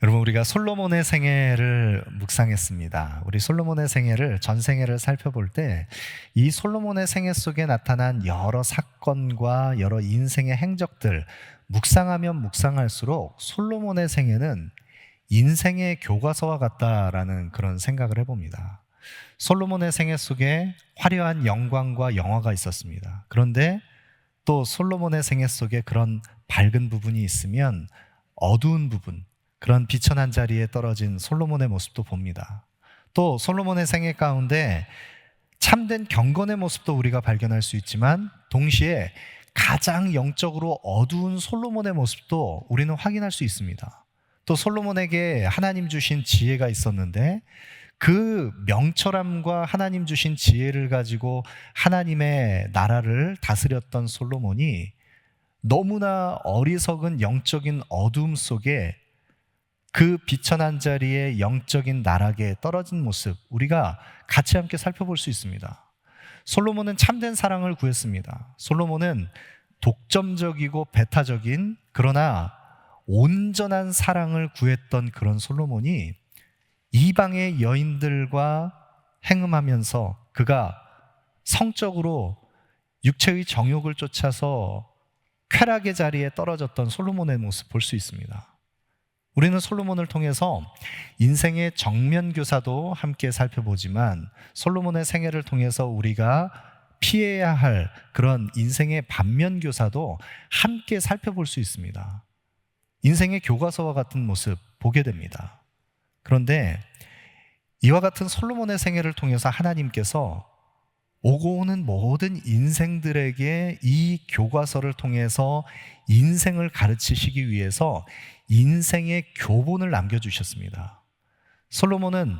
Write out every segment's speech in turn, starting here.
여러분 우리가 솔로몬의 생애를 묵상했습니다. 우리 솔로몬의 생애를 전 생애를 살펴볼 때 이 솔로몬의 생애 속에 나타난 여러 사건과 여러 인생의 행적들 묵상하면 묵상할수록 솔로몬의 생애는 인생의 교과서와 같다라는 그런 생각을 해봅니다. 솔로몬의 생애 속에 화려한 영광과 영화가 있었습니다. 그런데 또 솔로몬의 생애 속에 그런 밝은 부분이 있으면 어두운 부분, 그런 비천한 자리에 떨어진 솔로몬의 모습도 봅니다. 또 솔로몬의 생애 가운데 참된 경건의 모습도 우리가 발견할 수 있지만 동시에 가장 영적으로 어두운 솔로몬의 모습도 우리는 확인할 수 있습니다. 또 솔로몬에게 하나님 주신 지혜가 있었는데 그 명철함과 하나님 주신 지혜를 가지고 하나님의 나라를 다스렸던 솔로몬이 너무나 어리석은 영적인 어둠 속에 그 비천한 자리에 영적인 나락에 떨어진 모습 우리가 같이 함께 살펴볼 수 있습니다. 솔로몬은 참된 사랑을 구했습니다. 솔로몬은 독점적이고 배타적인 그러나 온전한 사랑을 구했던 그런 솔로몬이 이방의 여인들과 행음하면서 그가 성적으로 육체의 정욕을 쫓아서 쾌락의 자리에 떨어졌던 솔로몬의 모습 볼 수 있습니다. 우리는 솔로몬을 통해서 인생의 정면 교사도 함께 살펴보지만 솔로몬의 생애를 통해서 우리가 피해야 할 그런 인생의 반면 교사도 함께 살펴볼 수 있습니다. 인생의 교과서와 같은 모습 보게 됩니다. 그런데 이와 같은 솔로몬의 생애를 통해서 하나님께서 오고 오는 모든 인생들에게 이 교과서를 통해서 인생을 가르치시기 위해서 인생의 교본을 남겨주셨습니다. 솔로몬은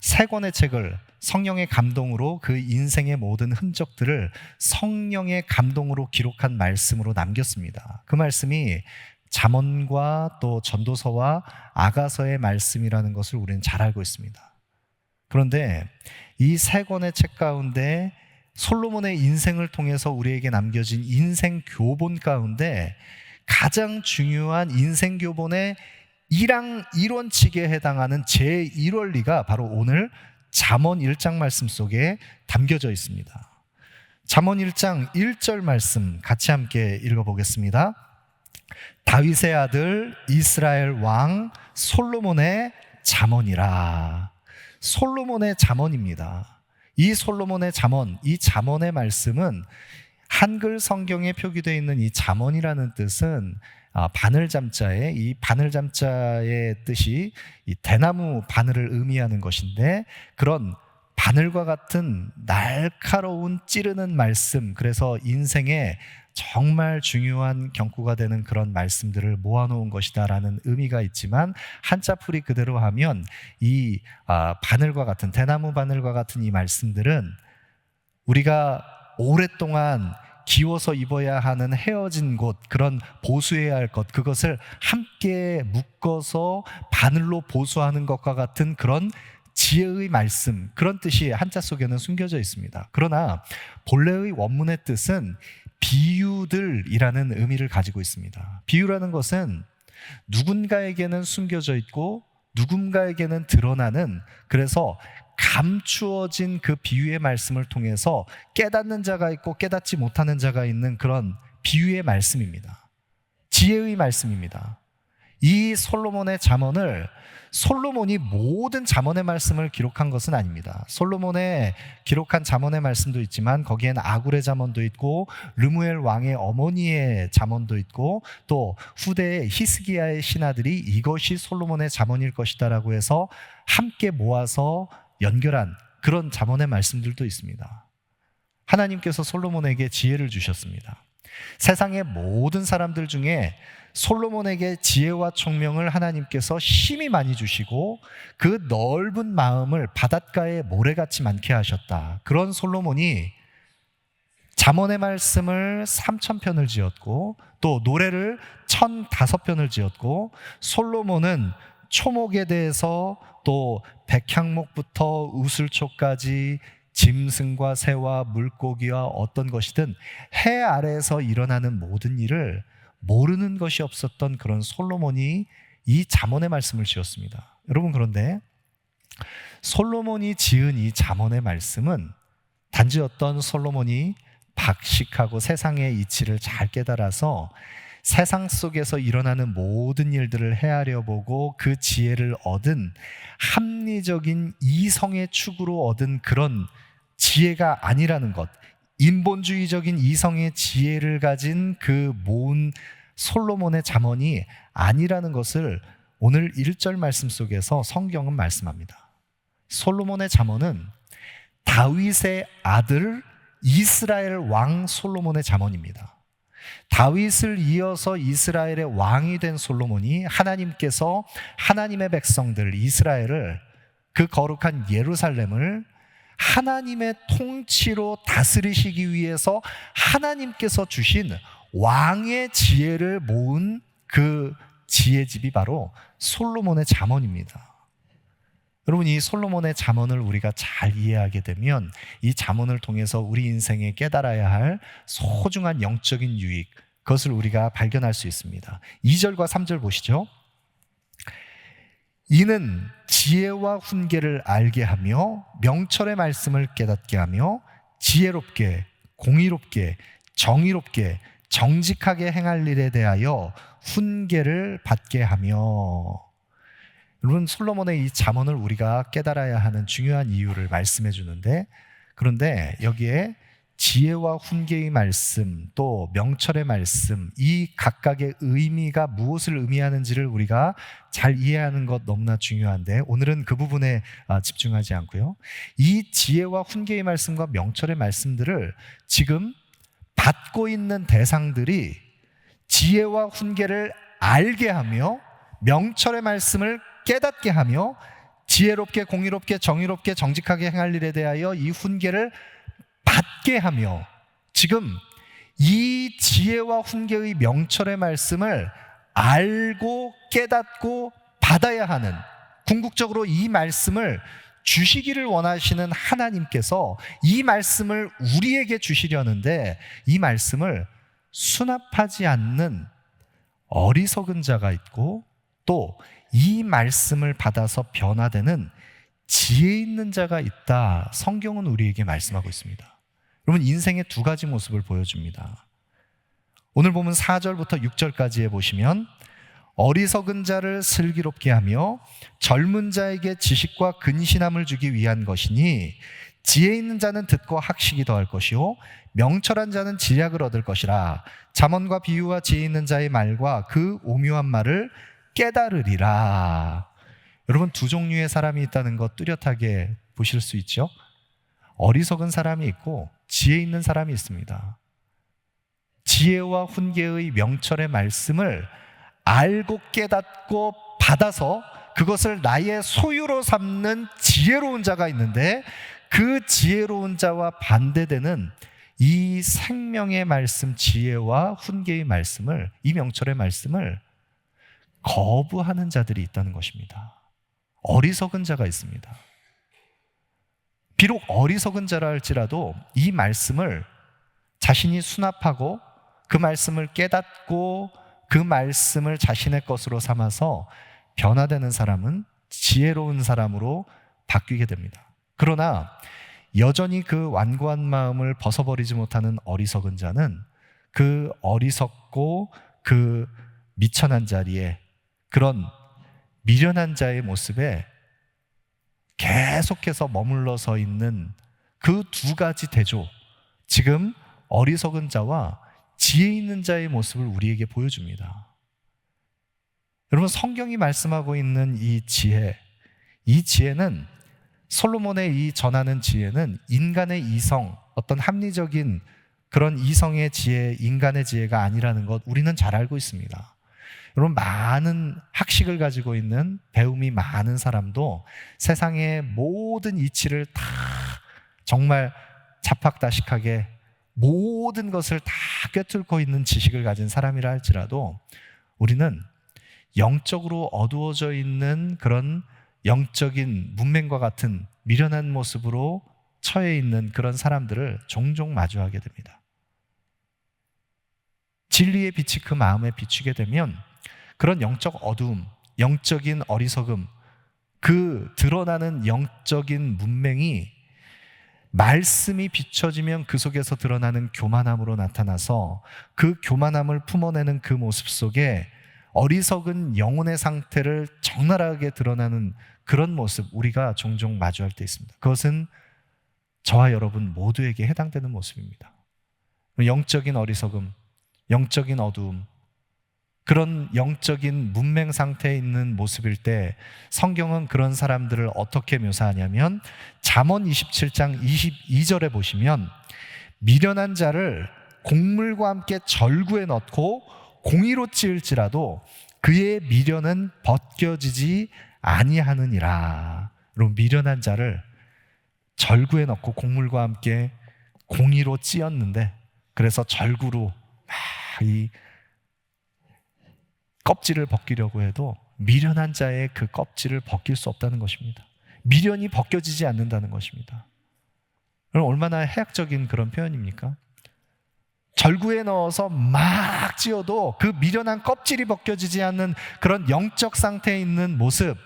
세 권의 책을 성령의 감동으로 그 인생의 모든 흔적들을 성령의 감동으로 기록한 말씀으로 남겼습니다. 그 말씀이 잠언과 또 전도서와 아가서의 말씀이라는 것을 우리는 잘 알고 있습니다. 그런데 이 세 권의 책 가운데 솔로몬의 인생을 통해서 우리에게 남겨진 인생 교본 가운데 가장 중요한 인생 교본의 1항 1원칙에 해당하는 제1원리가 바로 오늘 잠언 1장 말씀 속에 담겨져 있습니다. 잠언 1장 1절 말씀 같이 함께 읽어 보겠습니다. 다윗의 아들 이스라엘 왕 솔로몬의 잠언이라. 솔로몬의 잠언입니다. 이 솔로몬의 잠언, 이 잠언의 말씀은 한글 성경에 표기되어 있는 이 잠언이라는 뜻은 아, 바늘 잠자의 이 바늘 잠자의 뜻이 이 대나무 바늘을 의미하는 것인데 그런 바늘과 같은 날카로운 찌르는 말씀 그래서 인생에 정말 중요한 경구가 되는 그런 말씀들을 모아놓은 것이다라는 의미가 있지만 한자풀이 그대로 하면 이 아, 바늘과 같은 대나무 바늘과 같은 이 말씀들은 우리가 오랫동안 기워서 입어야 하는 헤어진 곳, 그런 보수해야 할 것, 그것을 함께 묶어서 바늘로 보수하는 것과 같은 그런 지혜의 말씀, 그런 뜻이 한자 속에는 숨겨져 있습니다. 그러나 본래의 원문의 뜻은 비유들이라는 의미를 가지고 있습니다. 비유라는 것은 누군가에게는 숨겨져 있고 누군가에게는 드러나는 그래서 감추어진 그 비유의 말씀을 통해서 깨닫는 자가 있고 깨닫지 못하는 자가 있는 그런 비유의 말씀입니다. 지혜의 말씀입니다. 이 솔로몬의 잠언을 솔로몬이 모든 잠언의 말씀을 기록한 것은 아닙니다. 솔로몬의 기록한 잠언의 말씀도 있지만 거기엔 아굴의 잠언도 있고 르무엘 왕의 어머니의 잠언도 있고 또 후대의 히스기야의 신하들이 이것이 솔로몬의 잠언일 것이다라고 해서 함께 모아서 연결한 그런 잠언의 말씀들도 있습니다. 하나님께서 솔로몬에게 지혜를 주셨습니다. 세상의 모든 사람들 중에 솔로몬에게 지혜와 총명을 하나님께서 심히 많이 주시고 그 넓은 마음을 바닷가에 모래같이 많게 하셨다. 그런 솔로몬이 잠언의 말씀을 3천 편을 지었고 또 노래를 1,005편을 지었고 솔로몬은 초목에 대해서 또 백향목부터 우슬초까지 짐승과 새와 물고기와 어떤 것이든 해 아래에서 일어나는 모든 일을 모르는 것이 없었던 그런 솔로몬이 이 잠언의 말씀을 지었습니다. 여러분 그런데 솔로몬이 지은 이 잠언의 말씀은 단지 어떤 솔로몬이 박식하고 세상의 이치를 잘 깨달아서 세상 속에서 일어나는 모든 일들을 헤아려 보고 그 지혜를 얻은 합리적인 이성의 축으로 얻은 그런 지혜가 아니라는 것. 인본주의적인 이성의 지혜를 가진 그 모은 솔로몬의 잠언이 아니라는 것을 오늘 1절 말씀 속에서 성경은 말씀합니다. 솔로몬의 잠언은 다윗의 아들 이스라엘 왕 솔로몬의 잠언입니다. 다윗을 이어서 이스라엘의 왕이 된 솔로몬이 하나님께서 하나님의 백성들 이스라엘을 그 거룩한 예루살렘을 하나님의 통치로 다스리시기 위해서 하나님께서 주신 왕의 지혜를 모은 그 지혜집이 바로 솔로몬의 잠언입니다. 여러분 이 솔로몬의 잠언을 우리가 잘 이해하게 되면 이 잠언을 통해서 우리 인생에 깨달아야 할 소중한 영적인 유익 그것을 우리가 발견할 수 있습니다. 2절과 3절 보시죠. 이는 지혜와 훈계를 알게 하며 명철의 말씀을 깨닫게 하며 지혜롭게 공의롭게 정의롭게 정직하게 행할 일에 대하여 훈계를 받게 하며. 여러분 솔로몬의 이 잠언을 우리가 깨달아야 하는 중요한 이유를 말씀해 주는데 그런데 여기에 지혜와 훈계의 말씀 또 명철의 말씀 이 각각의 의미가 무엇을 의미하는지를 우리가 잘 이해하는 것 너무나 중요한데 오늘은 그 부분에 아, 집중하지 않고요. 이 지혜와 훈계의 말씀과 명철의 말씀들을 지금 받고 있는 대상들이 지혜와 훈계를 알게 하며 명철의 말씀을 깨닫게 하며 지혜롭게 공의롭게 정의롭게 정직하게 행할 일에 대하여 이 훈계를 받게 하며 지금 이 지혜와 훈계의 명철의 말씀을 알고 깨닫고 받아야 하는 궁극적으로 이 말씀을 주시기를 원하시는 하나님께서 이 말씀을 우리에게 주시려는데 이 말씀을 수납하지 않는 어리석은 자가 있고 또 이 말씀을 받아서 변화되는 지혜 있는 자가 있다. 성경은 우리에게 말씀하고 있습니다. 여러분 인생의 두 가지 모습을 보여줍니다. 오늘 보면 4절부터 6절까지에 보시면 어리석은 자를 슬기롭게 하며 젊은 자에게 지식과 근신함을 주기 위한 것이니 지혜 있는 자는 듣고 학식이 더할 것이요 명철한 자는 지략을 얻을 것이라 잠언과 비유와 지혜 있는 자의 말과 그 오묘한 말을 깨달으리라. 여러분 두 종류의 사람이 있다는 것 뚜렷하게 보실 수 있죠? 어리석은 사람이 있고 지혜 있는 사람이 있습니다. 지혜와 훈계의 명철의 말씀을 알고 깨닫고 받아서 그것을 나의 소유로 삼는 지혜로운 자가 있는데 그 지혜로운 자와 반대되는 이 생명의 말씀, 지혜와 훈계의 말씀을, 이 명철의 말씀을 거부하는 자들이 있다는 것입니다. 어리석은 자가 있습니다. 비록 어리석은 자라 할지라도 이 말씀을 자신이 수납하고 그 말씀을 깨닫고 그 말씀을 자신의 것으로 삼아서 변화되는 사람은 지혜로운 사람으로 바뀌게 됩니다. 그러나 여전히 그 완고한 마음을 벗어버리지 못하는 어리석은 자는 그 어리석고 그 미천한 자리에 그런 미련한 자의 모습에 계속해서 머물러 서 있는 그 두 가지 대조, 지금 어리석은 자와 지혜 있는 자의 모습을 우리에게 보여줍니다. 여러분, 성경이 말씀하고 있는 이 지혜, 이 지혜는 솔로몬의 이 전하는 지혜는 인간의 이성, 어떤 합리적인 그런 이성의 지혜, 인간의 지혜가 아니라는 것 우리는 잘 알고 있습니다. 여러분 많은 학식을 가지고 있는 배움이 많은 사람도 세상의 모든 이치를 다 정말 자팍다식하게 모든 것을 다 꿰뚫고 있는 지식을 가진 사람이라 할지라도 우리는 영적으로 어두워져 있는 그런 영적인 문맹과 같은 미련한 모습으로 처해 있는 그런 사람들을 종종 마주하게 됩니다. 진리의 빛이 그 마음에 비추게 되면 그런 영적 어두움, 영적인 어리석음, 그 드러나는 영적인 문맹이 말씀이 비춰지면 그 속에서 드러나는 교만함으로 나타나서 그 교만함을 품어내는 그 모습 속에 어리석은 영혼의 상태를 적나라하게 드러나는 그런 모습 우리가 종종 마주할 때 있습니다. 그것은 저와 여러분 모두에게 해당되는 모습입니다. 영적인 어리석음, 영적인 어두움, 그런 영적인 문맹 상태에 있는 모습일 때 성경은 그런 사람들을 어떻게 묘사하냐면 잠언 27장 22절에 보시면 미련한 자를 곡물과 함께 절구에 넣고 공의로 찌을지라도 그의 미련은 벗겨지지 아니하느니라. 여러분 미련한 자를 절구에 넣고 곡물과 함께 공의로 찌었는데 그래서 절구로 막이 껍질을 벗기려고 해도 미련한 자의 그 껍질을 벗길 수 없다는 것입니다. 미련이 벗겨지지 않는다는 것입니다. 얼마나 해악적인 그런 표현입니까? 절구에 넣어서 막 찌어도 그 미련한 껍질이 벗겨지지 않는 그런 영적 상태에 있는 모습.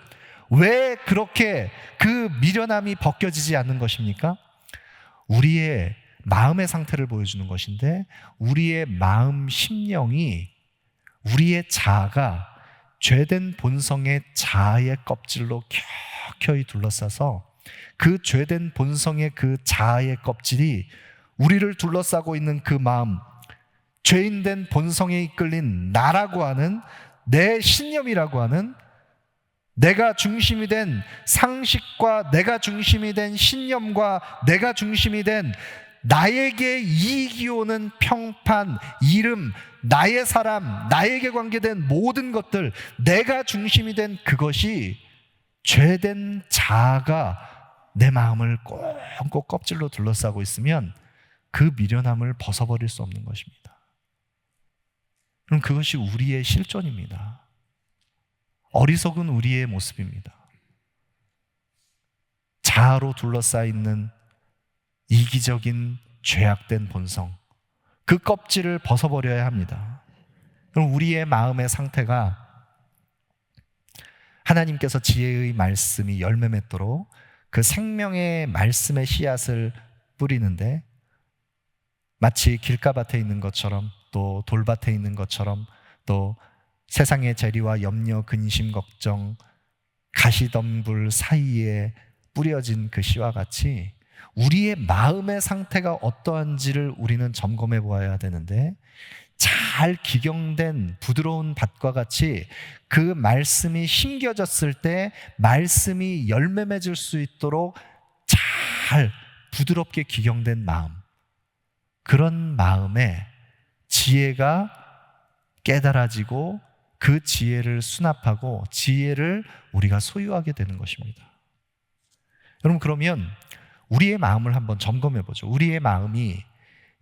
왜 그렇게 그 미련함이 벗겨지지 않는 것입니까? 우리의 마음의 상태를 보여주는 것인데, 우리의 마음 심령이 우리의 자아가 죄된 본성의 자아의 껍질로 켜켜이 둘러싸서 그 죄된 본성의 그 자아의 껍질이 우리를 둘러싸고 있는 그 마음, 죄인된 본성에 이끌린 나라고 하는 내 신념이라고 하는 내가 중심이 된 상식과 내가 중심이 된 신념과 내가 중심이 된 나에게 이익이 오는 평판, 이름, 나의 사람, 나에게 관계된 모든 것들, 내가 중심이 된 그것이 죄된 자아가 내 마음을 꼭꼭 껍질로 둘러싸고 있으면 그 미련함을 벗어버릴 수 없는 것입니다. 그럼 그것이 우리의 실존입니다. 어리석은 우리의 모습입니다. 자아로 둘러싸여 있는 이기적인 죄악된 본성, 그 껍질을 벗어버려야 합니다. 그럼 우리의 마음의 상태가 하나님께서 지혜의 말씀이 열매 맺도록 그 생명의 말씀의 씨앗을 뿌리는데 마치 길가밭에 있는 것처럼 또 돌밭에 있는 것처럼 또 세상의 재리와 염려, 근심, 걱정, 가시덤불 사이에 뿌려진 그 씨와 같이 우리의 마음의 상태가 어떠한지를 우리는 점검해 보아야 되는데 잘 기경된 부드러운 밭과 같이 그 말씀이 심겨졌을 때 말씀이 열매 맺을 수 있도록 잘 부드럽게 기경된 마음. 그런 마음에 지혜가 깨달아지고 그 지혜를 수납하고 지혜를 우리가 소유하게 되는 것입니다. 여러분, 그러면 우리의 마음을 한번 점검해 보죠. 우리의 마음이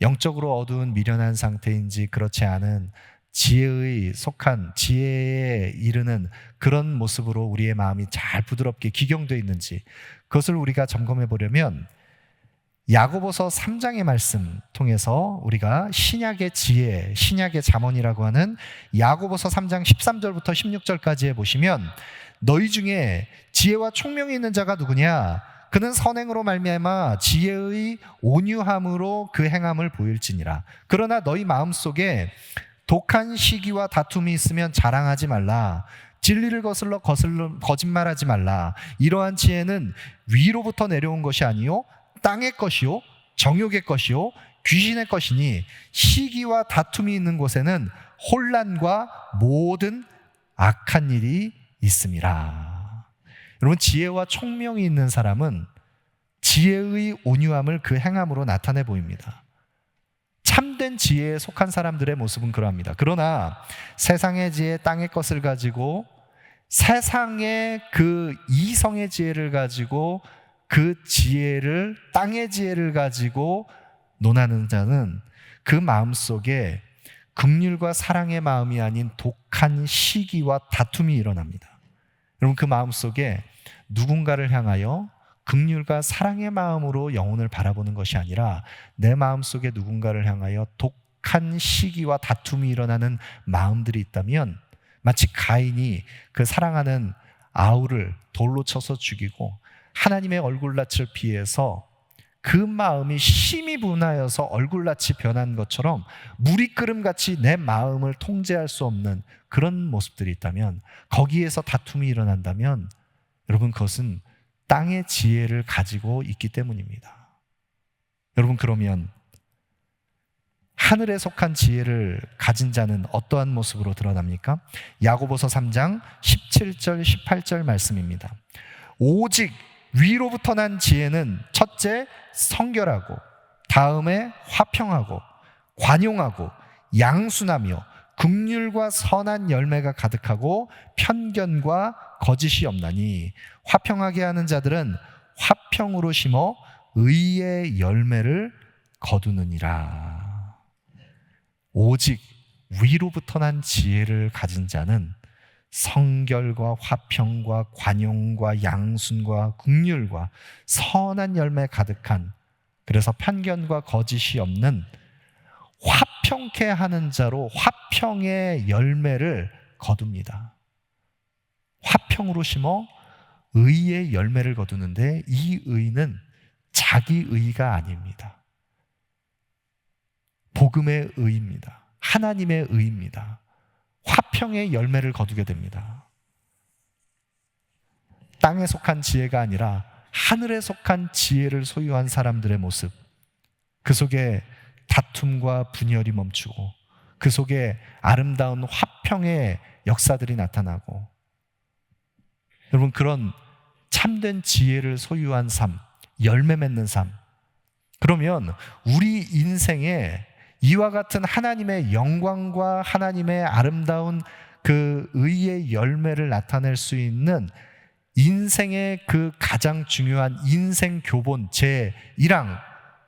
영적으로 어두운 미련한 상태인지 그렇지 않은 지혜의 속한 지혜에 이르는 그런 모습으로 우리의 마음이 잘 부드럽게 기경되어 있는지 그것을 우리가 점검해 보려면 야고보서 3장의 말씀 통해서 우리가 신약의 지혜, 신약의 잠언이라고 하는 야고보서 3장 13절부터 16절까지에 보시면 너희 중에 지혜와 총명이 있는 자가 누구냐? 그는 선행으로 말미암아 지혜의 온유함으로 그 행함을 보일지니라. 그러나 너희 마음속에 독한 시기와 다툼이 있으면 자랑하지 말라. 진리를 거슬러 거슬러 거짓말하지 말라. 이러한 지혜는 위로부터 내려온 것이 아니요 땅의 것이요 정욕의 것이요 귀신의 것이니 시기와 다툼이 있는 곳에는 혼란과 모든 악한 일이 있음이라. 여러분 지혜와 총명이 있는 사람은 지혜의 온유함을 그 행함으로 나타내 보입니다. 참된 지혜에 속한 사람들의 모습은 그러합니다. 그러나 세상의 지혜, 땅의 것을 가지고 세상의 그 이성의 지혜를 가지고 그 지혜를 땅의 지혜를 가지고 논하는 자는 그 마음 속에 긍휼과 사랑의 마음이 아닌 독한 시기와 다툼이 일어납니다. 여러분 그 마음 속에 누군가를 향하여 극률과 사랑의 마음으로 영혼을 바라보는 것이 아니라 내 마음 속에 누군가를 향하여 독한 시기와 다툼이 일어나는 마음들이 있다면 마치 가인이 그 사랑하는 아우를 돌로 쳐서 죽이고 하나님의 얼굴 낯을 피해서 그 마음이 심히 분하여서 얼굴낯이 변한 것처럼 물이 끓음같이 내 마음을 통제할 수 없는 그런 모습들이 있다면 거기에서 다툼이 일어난다면 여러분 그것은 땅의 지혜를 가지고 있기 때문입니다. 여러분 그러면 하늘에 속한 지혜를 가진 자는 어떠한 모습으로 드러납니까? 야고보서 3장 17절 18절 말씀입니다. 오직 위로부터 난 지혜는 첫째 성결하고 다음에 화평하고 관용하고 양순하며 극률과 선한 열매가 가득하고 편견과 거짓이 없나니 화평하게 하는 자들은 화평으로 심어 의의 열매를 거두느니라. 오직 위로부터 난 지혜를 가진 자는 성결과 화평과 관용과 양순과 국률과 선한 열매 가득한 그래서 편견과 거짓이 없는 화평케 하는 자로 화평의 열매를 거둡니다. 화평으로 심어 의의 열매를 거두는데 이 의는 자기 의가 아닙니다. 복음의 의입니다. 하나님의 의입니다. 화평의 열매를 거두게 됩니다. 땅에 속한 지혜가 아니라 하늘에 속한 지혜를 소유한 사람들의 모습. 그 속에 다툼과 분열이 멈추고 그 속에 아름다운 화평의 역사들이 나타나고 여러분 그런 참된 지혜를 소유한 삶, 열매 맺는 삶. 그러면 우리 인생에 이와 같은 하나님의 영광과 하나님의 아름다운 그 의의 열매를 나타낼 수 있는 인생의 그 가장 중요한 인생 교본 제 1항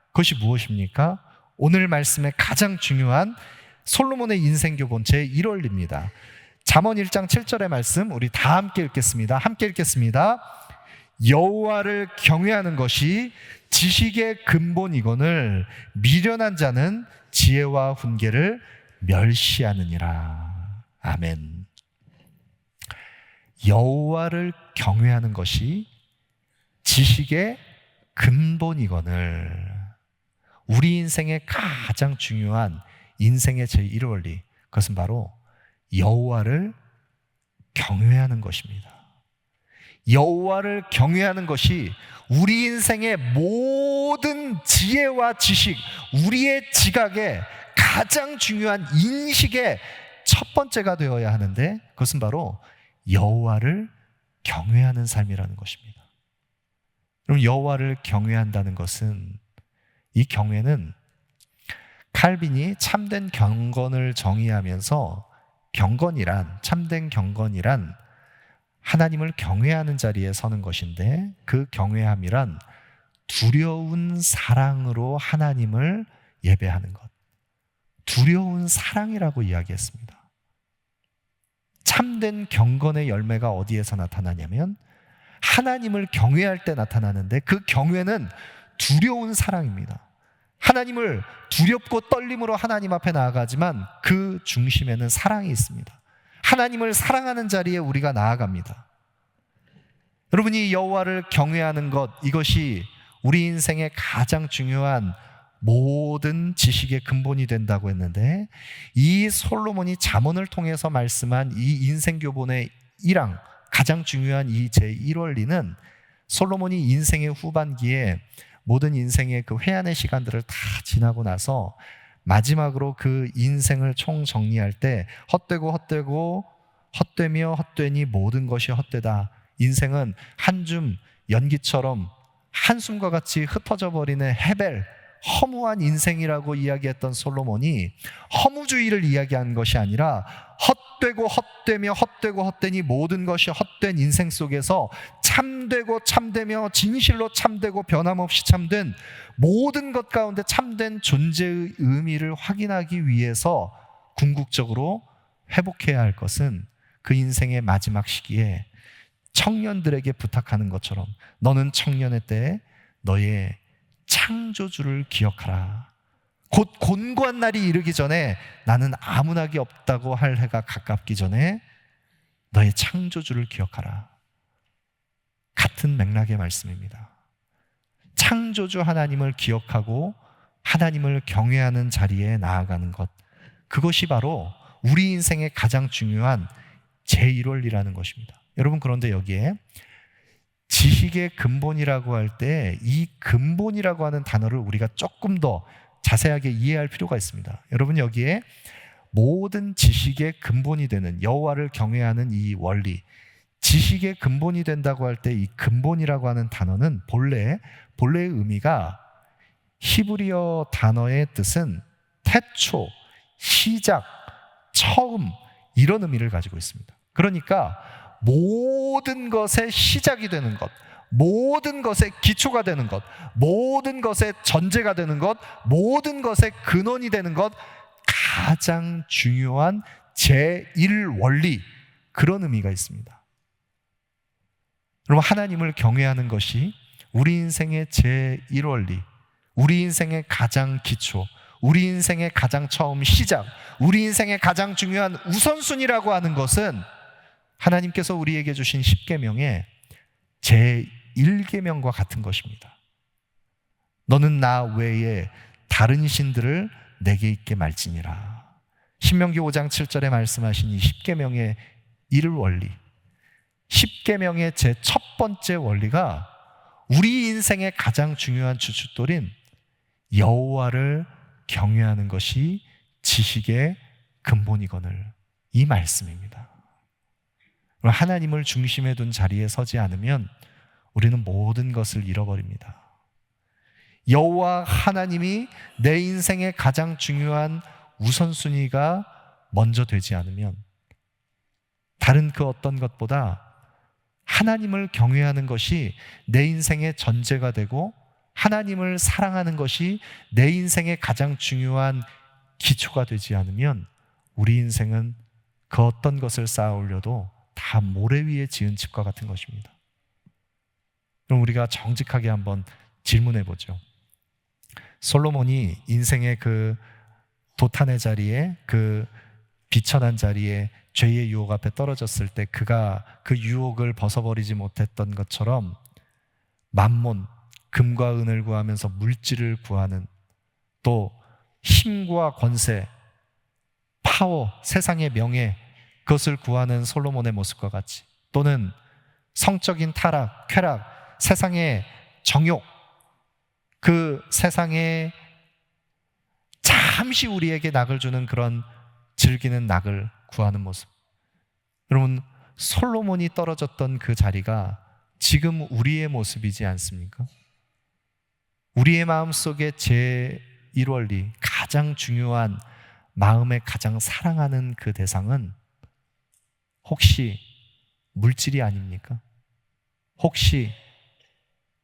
그것이 무엇입니까? 오늘 말씀의 가장 중요한 솔로몬의 인생 교본 제 1월입니다. 잠언 1장 7절의 말씀 우리 다 함께 읽겠습니다. 함께 읽겠습니다. 여호와를 경외하는 것이 지식의 근본이거늘 미련한 자는 지혜와 훈계를 멸시하느니라. 아멘. 여호와를 경외하는 것이 지식의 근본이거늘 우리 인생의 가장 중요한 인생의 제1 원리 그것은 바로 여호와를 경외하는 것입니다. 여호와를 경외하는 것이 우리 인생의 모든 지혜와 지식, 우리의 지각의 가장 중요한 인식의 첫 번째가 되어야 하는데 그것은 바로 여호와를 경외하는 삶이라는 것입니다. 그럼 여호와를 경외한다는 것은 이 경외는 칼빈이 참된 경건을 정의하면서 경건이란 참된 경건이란 하나님을 경외하는 자리에 서는 것인데 그 경외함이란 두려운 사랑으로 하나님을 예배하는 것. 두려운 사랑이라고 이야기했습니다. 참된 경건의 열매가 어디에서 나타나냐면 하나님을 경외할 때 나타나는데 그 경외는 두려운 사랑입니다. 하나님을 두렵고 떨림으로 하나님 앞에 나아가지만 그 중심에는 사랑이 있습니다. 하나님을 사랑하는 자리에 우리가 나아갑니다. 여러분이 여호와를 경외하는 것 이것이 우리 인생의 가장 중요한 모든 지식의 근본이 된다고 했는데 이 솔로몬이 잠언을 통해서 말씀한 이 인생 교본의 1항 가장 중요한 이 제1원리는 솔로몬이 인생의 후반기에 모든 인생의 그 회한의 시간들을 다 지나고 나서 마지막으로 그 인생을 총 정리할 때 헛되고 헛되고 헛되며 헛되니 모든 것이 헛되다. 인생은 한 줌 연기처럼 한숨과 같이 흩어져 버리는 헤벨 허무한 인생이라고 이야기했던 솔로몬이 허무주의를 이야기한 것이 아니라 헛되고 헛되며 헛되고 헛되니 모든 것이 헛된 인생 속에서 참되고 참되며 진실로 참되고 변함없이 참된 모든 것 가운데 참된 존재의 의미를 확인하기 위해서 궁극적으로 회복해야 할 것은 그 인생의 마지막 시기에 청년들에게 부탁하는 것처럼 너는 청년의 때에 너의 창조주를 기억하라. 곧 곤고한 날이 이르기 전에 나는 아무나기 없다고 할 해가 가깝기 전에 너의 창조주를 기억하라. 같은 맥락의 말씀입니다. 창조주 하나님을 기억하고 하나님을 경외하는 자리에 나아가는 것. 그것이 바로 우리 인생의 가장 중요한 제1원리라는 것입니다. 여러분, 그런데 여기에 지식의 근본이라고 할 때 이 근본이라고 하는 단어를 우리가 조금 더 자세하게 이해할 필요가 있습니다. 여러분, 여기에 모든 지식의 근본이 되는 여호와를 경외하는 이 원리, 지식의 근본이 된다고 할 때 이 근본이라고 하는 단어는 본래 본래의 의미가 히브리어 단어의 뜻은 태초, 시작, 처음 이런 의미를 가지고 있습니다. 그러니까 모든 것의 시작이 되는 것, 모든 것의 기초가 되는 것, 모든 것의 전제가 되는 것, 모든 것의 근원이 되는 것, 가장 중요한 제1 원리, 그런 의미가 있습니다. 여러분, 하나님을 경외하는 것이 우리 인생의 제1 원리, 우리 인생의 가장 기초, 우리 인생의 가장 처음 시작, 우리 인생의 가장 중요한 우선순위라고 하는 것은 하나님께서 우리에게 주신 10계명의 제1계명과 같은 것입니다. 너는 나 외에 다른 신들을 내게 있게 말지니라. 신명기 5장 7절에 말씀하신 이 10계명의 1을 원리. 10계명의 제 첫 번째 원리가 우리 인생의 가장 중요한 주춧돌인 여호와를 경외하는 것이 지식의 근본이거늘 이 말씀입니다. 하나님을 중심에 둔 자리에 서지 않으면 우리는 모든 것을 잃어버립니다. 여호와 하나님이 내 인생의 가장 중요한 우선순위가 먼저 되지 않으면 다른 그 어떤 것보다 하나님을 경외하는 것이 내 인생의 전제가 되고 하나님을 사랑하는 것이 내 인생의 가장 중요한 기초가 되지 않으면 우리 인생은 그 어떤 것을 쌓아 올려도 다 모래 위에 지은 집과 같은 것입니다. 그럼 우리가 정직하게 한번 질문해 보죠. 솔로몬이 인생의 그 도탄의 자리에 그 비천한 자리에 죄의 유혹 앞에 떨어졌을 때 그가 그 유혹을 벗어버리지 못했던 것처럼 만몬 금과 은을 구하면서 물질을 구하는 또 힘과 권세 파워 세상의 명예 그것을 구하는 솔로몬의 모습과 같이 또는 성적인 타락 쾌락 세상의 정욕 그 세상에 잠시 우리에게 낙을 주는 그런 즐기는 낙을 구하는 모습. 여러분, 솔로몬이 떨어졌던 그 자리가 지금 우리의 모습이지 않습니까? 우리의 마음 속에 제 1원리, 가장 중요한 마음에 가장 사랑하는 그 대상은 혹시 물질이 아닙니까? 혹시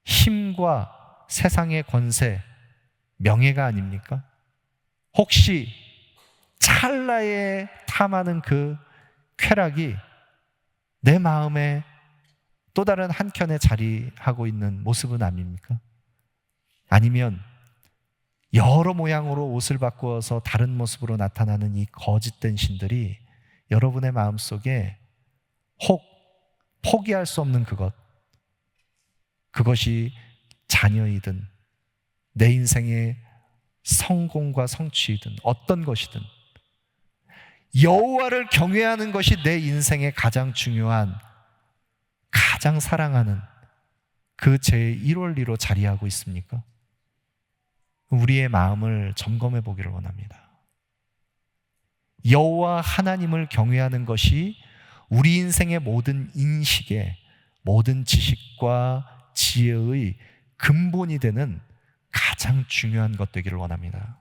힘과 세상의 권세, 명예가 아닙니까? 혹시 찰나에 탐하는 그 쾌락이 내 마음에 또 다른 한켠에 자리하고 있는 모습은 아닙니까? 아니면 여러 모양으로 옷을 바꾸어서 다른 모습으로 나타나는 이 거짓된 신들이 여러분의 마음 속에 혹 포기할 수 없는 그것, 그것이 자녀이든 내 인생의 성공과 성취이든 어떤 것이든 여호와를 경외하는 것이 내 인생의 가장 중요한 가장 사랑하는 그 제1원리로 자리하고 있습니까? 우리의 마음을 점검해 보기를 원합니다. 여호와 하나님을 경외하는 것이 우리 인생의 모든 인식의 모든 지식과 지혜의 근본이 되는 가장 중요한 것 되기를 원합니다.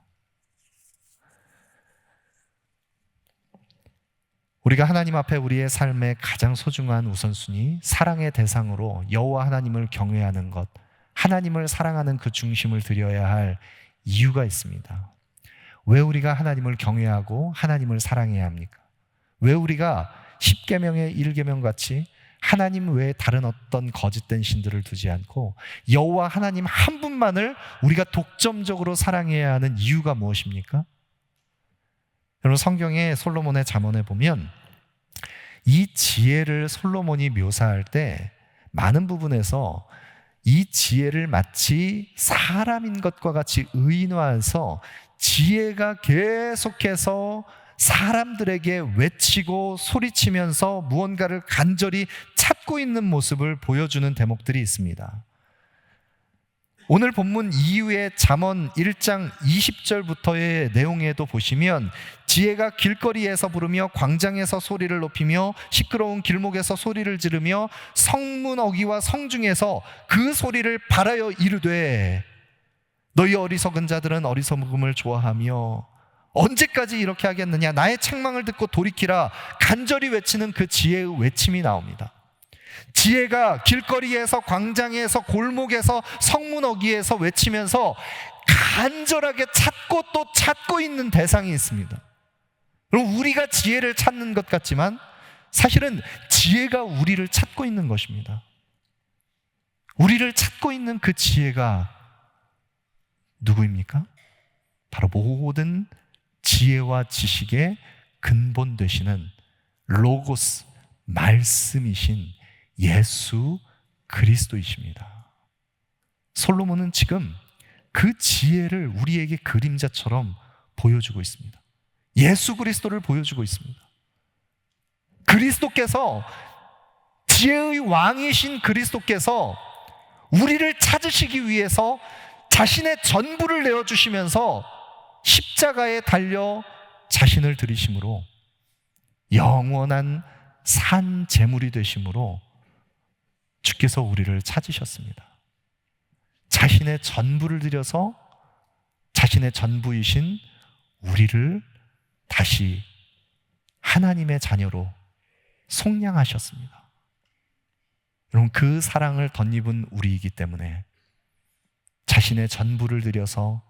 우리가 하나님 앞에 우리의 삶의 가장 소중한 우선순위, 사랑의 대상으로 여호와 하나님을 경외하는 것, 하나님을 사랑하는 그 중심을 드려야 할 이유가 있습니다. 왜 우리가 하나님을 경외하고 하나님을 사랑해야 합니까? 왜 우리가 10계명의 1계명 같이 하나님 외에 다른 어떤 거짓된 신들을 두지 않고 여호와 하나님 한 분만을 우리가 독점적으로 사랑해야 하는 이유가 무엇입니까? 여러분 성경의 솔로몬의 잠언에 보면 이 지혜를 솔로몬이 묘사할 때 많은 부분에서 이 지혜를 마치 사람인 것과 같이 의인화해서 지혜가 계속해서 사람들에게 외치고 소리치면서 무언가를 간절히 찾고 있는 모습을 보여주는 대목들이 있습니다. 오늘 본문 이후에 잠언 1장 20절부터의 내용에도 보시면 지혜가 길거리에서 부르며 광장에서 소리를 높이며 시끄러운 길목에서 소리를 지르며 성문 어기와 성중에서 그 소리를 바라여 이르되 너희 어리석은 자들은 어리석음을 좋아하며 언제까지 이렇게 하겠느냐 나의 책망을 듣고 돌이키라 간절히 외치는 그 지혜의 외침이 나옵니다. 지혜가 길거리에서 광장에서 골목에서 성문 어기에서 외치면서 간절하게 찾고 또 찾고 있는 대상이 있습니다. 그럼 우리가 지혜를 찾는 것 같지만 사실은 지혜가 우리를 찾고 있는 것입니다. 우리를 찾고 있는 그 지혜가 누구입니까? 바로 모든 지혜와 지식의 근본 되시는 로고스 말씀이신 예수 그리스도이십니다. 솔로몬은 지금 그 지혜를 우리에게 그림자처럼 보여주고 있습니다. 예수 그리스도를 보여주고 있습니다. 그리스도께서 지혜의 왕이신 그리스도께서 우리를 찾으시기 위해서 자신의 전부를 내어주시면서 십자가에 달려 자신을 들이심으로 영원한 산 제물이 되심으로 주께서 우리를 찾으셨습니다. 자신의 전부를 들여서 자신의 전부이신 우리를 다시 하나님의 자녀로 속량하셨습니다. 여러분, 그 사랑을 덧입은 우리이기 때문에 자신의 전부를 들여서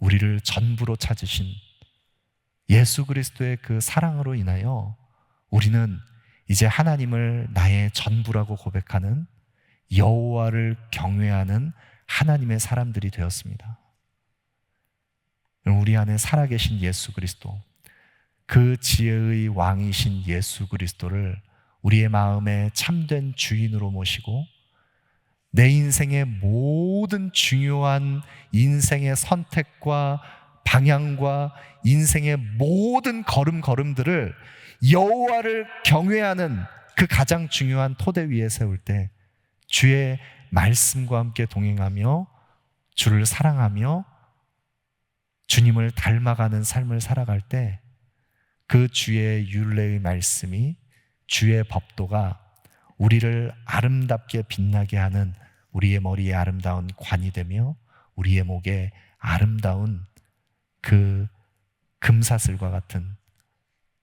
우리를 전부로 찾으신 예수 그리스도의 그 사랑으로 인하여 우리는 이제 하나님을 나의 전부라고 고백하는 여호와를 경외하는 하나님의 사람들이 되었습니다. 우리 안에 살아계신 예수 그리스도, 그 지혜의 왕이신 예수 그리스도를 우리의 마음에 참된 주인으로 모시고 내 인생의 모든 중요한 인생의 선택과 방향과 인생의 모든 걸음걸음들을 여호와를 경외하는 그 가장 중요한 토대 위에 세울 때 주의 말씀과 함께 동행하며 주를 사랑하며 주님을 닮아가는 삶을 살아갈 때 그 주의 윤례의 말씀이 주의 법도가 우리를 아름답게 빛나게 하는 우리의 머리에 아름다운 관이 되며 우리의 목에 아름다운 그 금사슬과 같은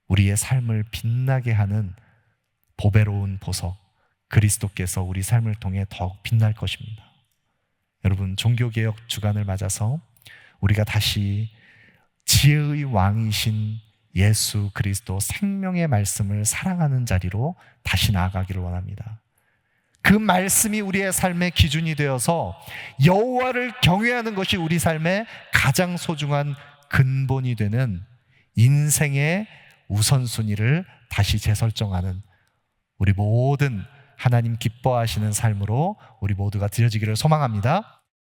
우리의 삶을 빛나게 하는 보배로운 보석 그리스도께서 우리 삶을 통해 더욱 빛날 것입니다. 여러분 종교개혁 주간을 맞아서 우리가 다시 지혜의 왕이신 예수 그리스도 생명의 말씀을 사랑하는 자리로 다시 나아가기를 원합니다. 그 말씀이 우리의 삶의 기준이 되어서 여호와를 경외하는 것이 우리 삶의 가장 소중한 근본이 되는 인생의 우선순위를 다시 재설정하는 우리 모든 하나님 기뻐하시는 삶으로 우리 모두가 드려지기를 소망합니다.